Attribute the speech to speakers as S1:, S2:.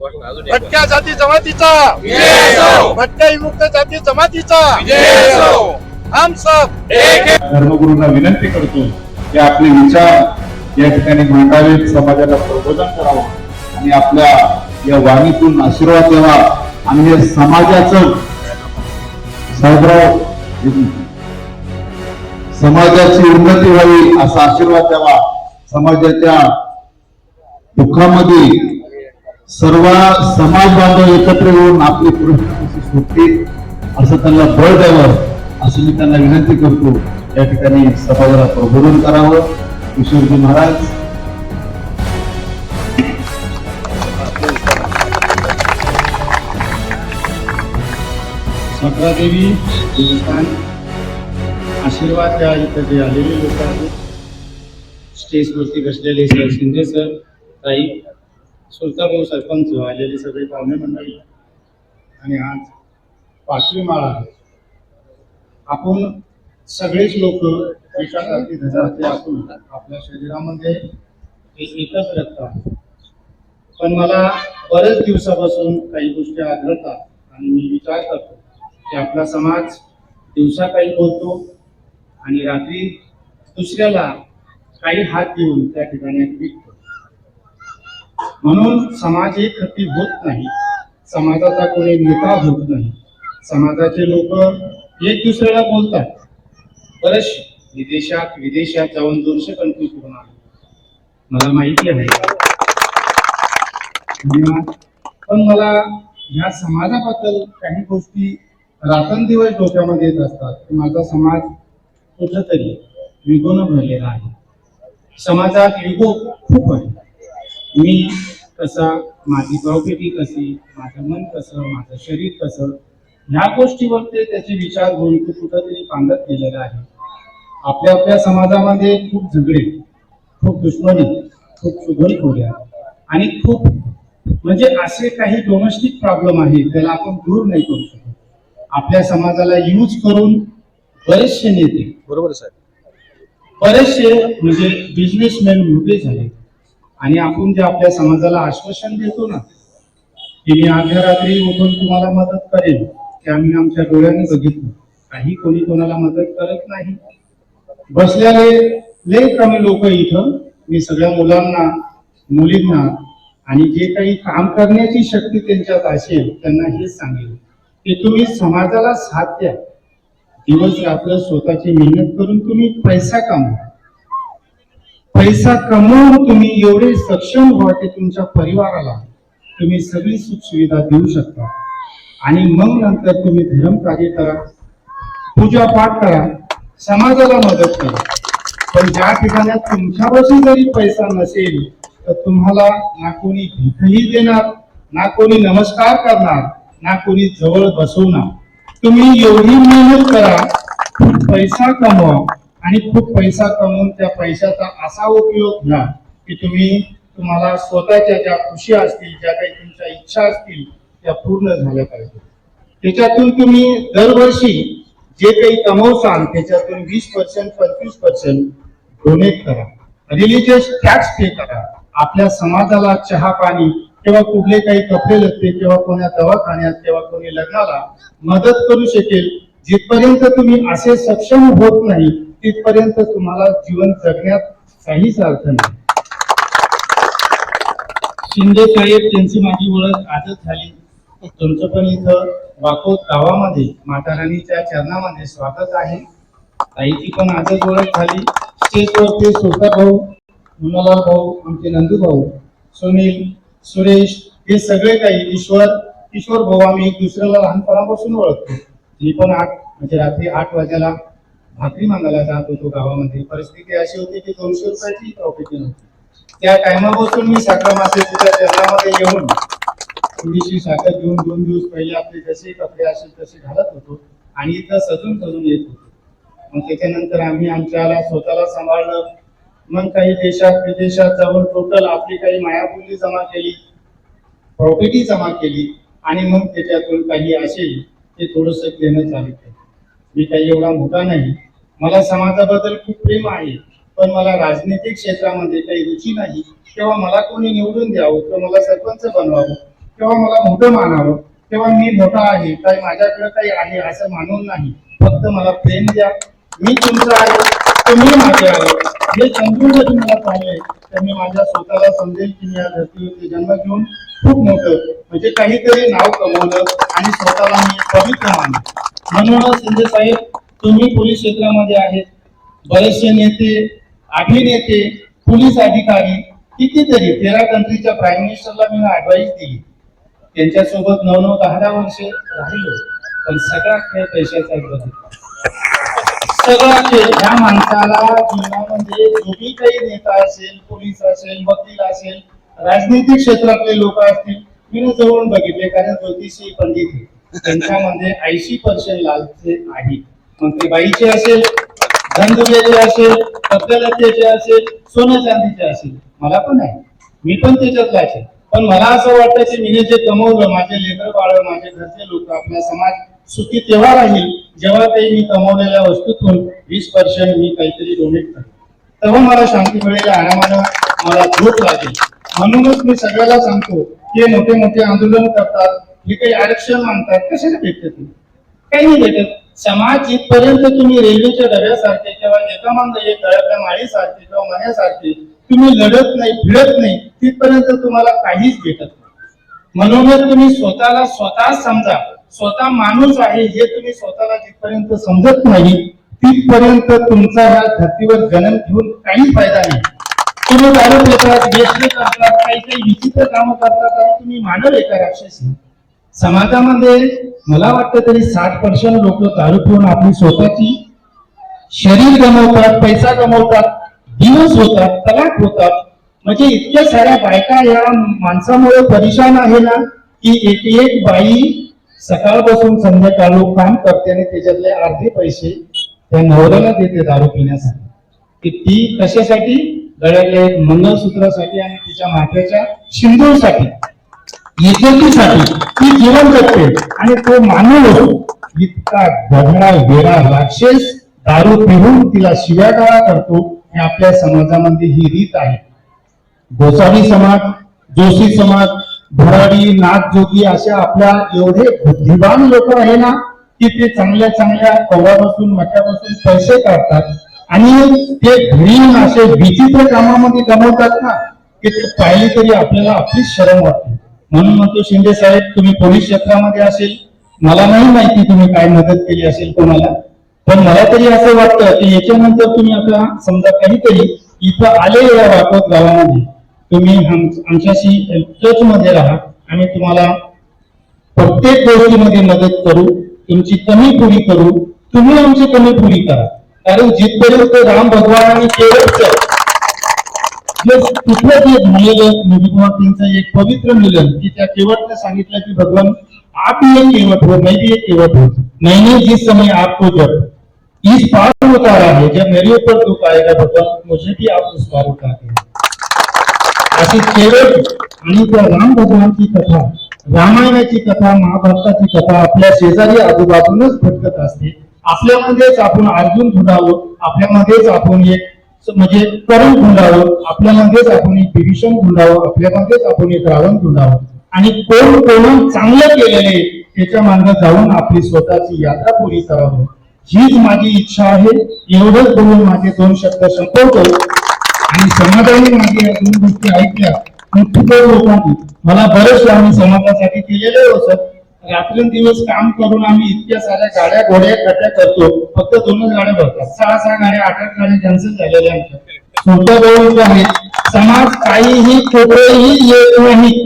S1: भटक्या जाती जमातीचा. भटक्या विमुक्त जाती जमातीचा. हम सब
S2: धर्मगुरूंना विनंती करतो की आपले विचार या ठिकाणी मांडावेत समाजाला प्रबोधन करावं आणि आपल्या या वाणीतून आशीर्वाद द्यावा आणि या समाजाचं साहेबराव समाजाची उन्नती व्हावी असा आशीर्वाद द्यावा. समाजाच्या दुःखामध्ये सर्व समाज बांधव एकत्र येऊन आपली परिस्थिती सुटतील असं त्यांना बळ द्यावं असं मी त्यांना विनंती करतो. या ठिकाणी समाजाला प्रबोधन करावं. किशोरजी महाराज.
S3: देवी देवस्थान आशीर्वाद द्या इथं जे आलेले लोक आहेत. स्टेजवरती बसलेले सर शिंदे सर ताई सुलताभाऊ सरपंच आलेले सगळे पाहुणे मंडळी. आणि आज पाचवी माळा आहे. आपण सगळेच लोक एका जाती धर्माचे असून आपल्या शरीरामध्ये एकच रक्त आहे. पण मला बरेच दिवसापासून काही गोष्टी आढळतात आणि मी विचार करतो की आपला समाज दिवसा काही बोलतो आणि रात्री दुसऱ्याला काही हात देऊन त्या ठिकाणी विकतो. म्हणून समाज एक खती होत नाही. समाजाचा कोणी नेता होत नाही. समाजाचे लोक एक दुसऱ्याला बोलतात. बरेचसे विदेशात विदेशात जाऊन दोनशे कंट्री होणार मला माहिती आहे. धन्यवाद पण मला ह्या समाजाबद्दल काही गोष्टी रात्रंदिवस डोक्यामध्ये येत असतात की माझा समाज कुठंतरी युगोनं भरलेला आहे. समाजात युगो खूप आहे. मी कसा माझी प्रॉपर्टी कशी माझं मन कसं माझं शरीर कसं ह्या गोष्टीवर ते त्याचे विचार घेऊन तो कुठंतरी पांगत गेलेला आहे. आपल्या आपल्या समाजामध्ये खूप झगडे खूप दुश्मनी खूप चुगलखोऱ्या आणि खूप म्हणजे असे काही डोमेस्टिक प्रॉब्लेम आहे त्याला आपण दूर नाही करू शकत. आपल्या समाजाला यूज करून बरेचसे नेते
S1: बरोबर साहेब.
S3: बरेचसे म्हणजे बिझनेसमॅन मोठे झाले. आणि आपण जे आपल्या समाजाला आश्वासन देतो ना की मी अर्ध्या रात्री उठून तुम्हाला मदत करेन ते आम्ही आमच्या डोळ्याने बघितलं. काही कोणी कोणाला मदत करत नाही. बसलेले लय कमी लोक इथं. मी सगळ्या मुलांना मुलींना आणि जे काही काम करण्याची शक्ती त्यांच्यात असेल त्यांना हेच सांगेल की तुम्ही समाजाला साथ द्या. दिवस रात्र स्वतःची मेहनत करून तुम्ही पैसा कमवा. पैसा कमवून तुम्ही एवढे सक्षम व्हा की तुमच्या परिवाराला तुम्ही सगळी सुख सुविधा देऊ शकता. आणि मग नंतर तुम्ही धर्म कार्य करा पूजा पाठ करा समाजाला मदत करा. पण ज्या ठिकाणी तुमच्यापासून जरी पैसा नसेल तर तुम्हाला ना कोणी भीकही देणार ना कोणी नमस्कार करणार ना कोणी जवळ बसवणार. तुम्ही एवढी मेहनत करा पैसा कमवा आणि खूप पैसा कमवून त्या पैशाचा असा उपयोग घ्या की तुम्ही तुम्हाला स्वतःच्या ज्या खुशी असतील ज्या काही तुमच्या इच्छा असतील त्या पूर्ण झाल्या पाहिजे त्याच्यातून तुम्ही दरवर्षी जे काही कमवसाल त्याच्यातून वीस पर्सेंट पंचवीस पर्सेंट डोनेट करा. रिलीजियस टॅक्स पे करा. आपल्या समाजाला चहा पाणी किंवा कुठले काही कपडे लागते किंवा कोणा दवाखान्यात किंवा कोणी लग्नाला मदत करू शकेल जिथपर्यंत तुम्ही असे सक्षम होत नाही तिथपर्यंत तुम्हाला जीवन जगण्यात काहीच अर्थ नाही. शिंदे साहेब त्यांची माझी ओळख आजच झाली. तुमचं पण इथं वाकोत गावामध्ये माताराणीच्या चरणामध्ये स्वागत आहे. ताईची पण आजच ओळख झाली. स्टेजवरती सुलता भाऊ मुन्नालाल भाऊ आमचे नंदू भाऊ सुनील सुरेश हे सगळे काही ईश्वर ईश्वर भाऊ आम्ही एक दुसऱ्याला लहानपणापासून ओळखतो. मी पण आठ म्हणजे रात्री आठ वाजेला भाकरी मागायला जात होतो गावामध्ये. परिस्थिती अशी होती की दोनशे रुपयाची प्रॉफिट नव्हती त्या टायमापासून मी साखर मासे चरणामध्ये येऊन थोडीशी साखर घेऊन दोन दिवस पहिले आपले जसे कपडे असेल तसे घालत होतो आणि इथं सजून सजून येत होतो. मग त्याच्यानंतर आम्ही आमच्याला स्वतःला सांभाळलं. मग काही देशात विदेशात जाऊन टोटल आपली काही मायापुली जमा केली प्रॉपर्टी जमा केली आणि मग त्याच्यातून काही असेल ते थोडस घेणं चालू केलं. मी काही एवढा मोठा नाही. मला समाजाबद्दल खूप प्रेम आहे पण मला राजनैतिक क्षेत्रामध्ये काही रुची नाही. तेव्हा मला कोणी निवडून द्यावं किंवा मला सरपंच बनवावं तेव्हा मला मोठं मानावं तेव्हा मी मोठा आहे काही माझ्याकडे काही आहे असं मानून नाही. फक्त मला प्रेम द्या. मी तुमचा आहे तुम्ही माझे आहे. हे समजून जर तुम्हाला पाहिले तर मी माझ्या स्वतःला समजेल की मी या धर्तीवरती जन्म घेऊन खूप मोठं म्हणजे काहीतरी नाव कमवलं आणि स्वतःला मी पवित्र मानलं. म्हणूनच संजय साहेब तुम्ही पोलीस क्षेत्रामध्ये आहेत. बरेचसे नेते अभिनेते पोलीस अधिकारी कितीतरी तेरा कंट्रीच्या प्राईम मिनिस्टरला मी ऍडवाइस दिली. त्यांच्यासोबत नऊ नऊ दहा दहा वर्ष राहिलो. पण सगळा खेळ पैशाचा बघितला सगळा खेळ ह्या माणसाला जीवनामध्ये जो बी काही नेता असेल पोलीस असेल वकील असेल राजनीतिक क्षेत्रातले लोक असतील मी जवळून बघितले कारण ज्योतिषी पंडित आहे. त्यांच्यामध्ये ऐंशी पर्सेंट लालचे आहे मग ते बाईचे असेल धनदुबेचे असेल कपड्यालत्याचे असेल सोनं चांदीचे असेल. मला पण आहे. मी पण त्याच्यात लाचे पण मला असं वाटतं की मी जे कमवलं माझे लेकर बाळ माझे घरचे लोक आपला समाज सुखी तेव्हा राहील जेव्हा ते मी कमवलेल्या वस्तूतून वीस पर्सेंट मी काहीतरी डोनेट करेन. तेव्हा मला शांती मिळेल आरामानं मला झोप लागेल. म्हणूनच मी सगळ्याला सांगतो की मोठे मोठे आंदोलन करतात हे काही आरक्षण मागतात कशाला भेटत ते? काही नाही भेटत. समाज इथपर्यंत तुम्ही रेल्वेच्या डब्यासारखे किंवा एका मागं एक गळ्यातल्या माळीसारखे किंवा मण्यासारखे तुम्ही लढत नाही भिडत नाही तिथपर्यंत तुम्हाला काहीच भेटत नाही. म्हणूनच तुम्ही स्वतःला स्वतः समजा स्वतः माणूस आहे हे तुम्ही स्वतःला जिथपर्यंत समजत नाही तिथपर्यंत तुमचा या धर्तीवर जन्म घेऊन काही फायदा नाही. तुम्ही दारू देतात व्यस्त करतात काही काही विचित्र कामं करतात आणि तुम्ही मानव एका राक्षसी? समाजामध्ये मला वाटतं तरी साठ पर्सेंट लोक दारू पिऊन आपली स्वतःची शरीर गमवतात पैसा गमवतात दिवस होतात तलाक होतात. म्हणजे इतक्या साऱ्या बायका या माणसामुळे परेशान आहे ना की एक एक बाई सकाळपासून संध्याकाळ काम करते आणि त्याच्यातले अर्धे पैसे त्या नवऱ्याला देते दारू पिण्यासाठी. की ती कशासाठी? गळ्यातल्या एक मंगळसूत्रासाठी आणि तिच्या माथ्याच्या शिंदूरसाठी इज्जतीसाठी ती जीवन जगते आणि तो मानव इतका गधडा वेळा राक्षस दारू पिऊन तिला शिव्यागाळा करतो हे आपल्या समाजामध्ये ही रीत आहे. गोसावी समाज जोशी समाज भराडी नागजोगी अशा आपल्या एवढे बुद्धिवान लोक आहे ना की ते चांगल्या चांगल्या कवापासून मठापासून पैसे काढतात आणि ते घरी असे विचित्र कामामध्ये गमवतात ना की ते पाहिले तरी आपल्याला आपलीच शरम वाटते. म्हणून म्हणतो शिंदे साहेब तुम्ही पोलीस क्षेत्रामध्ये असेल मला नाही माहिती तुम्ही काय मदत केली असेल कोणाला पण मला तरी असं वाटतं की याच्यानंतर तुम्ही आता समजा काहीतरी इथं आले या वाटत गावामध्ये तुम्ही आमच्याशी टच मध्ये राहा आणि तुम्हाला प्रत्येक गोष्टीमध्ये मदत करू तुमची कमी पुरी करू तुम्ही आमची कमी पुरी करा. कारण जिथपर्यंत राम भगवानाने आणि केवळचं जे कुठलं ते झालेलं म्हणजे किंवा त्यांचं एक पवित्र मिलन की त्या केवटने सांगितलं की भगवान आप ही एक केवट हो मैं भी एक केवट हो। मैंने जिस समय आपको जब इस पार उतारा है जब मेरे ऊपर दुख आएगा भगवान मुझे भी आप उस पार उतार अशी केवट आणि त्या राम भगवानची कथा रामायणाची कथा महाभारताची कथा आपल्या शेजारी आजूबाजूनच भटकत असते. आपल्यामध्येच आपण अर्जुन घडावं आपल्यामध्येच आपण एक म्हणजे करून आपल्या आपल्यामध्येच आपण एक विभीषण आपल्या मागेच आपण एक रावण गुंडावं आणि कोण कोण चांगलं केलेले त्याच्या मार्ग जाऊन आपली स्वतःची यात्रा पुरी करावं. हीच माझी इच्छा आहे. एवढंच बोलून माझे दोन शब्द संपवतो. आणि समाजाने माझ्या या दोन गोष्टी ऐकल्या. आणि खूपच लोकांनी मला बरेच आम्ही समाजासाठी केलेले होतं. रात्रंदिवस काम करून आम्ही इतक्या साऱ्या गाड्या घोड्या कट्या करतो. फक्त दोनच गाड्या भरतात. सहा सहा गाड्या आठ आठ गाड्या कॅन्सल झालेल्या आमच्या. छोट्या आहेत. समाज काहीही खोबरेही येत नाही.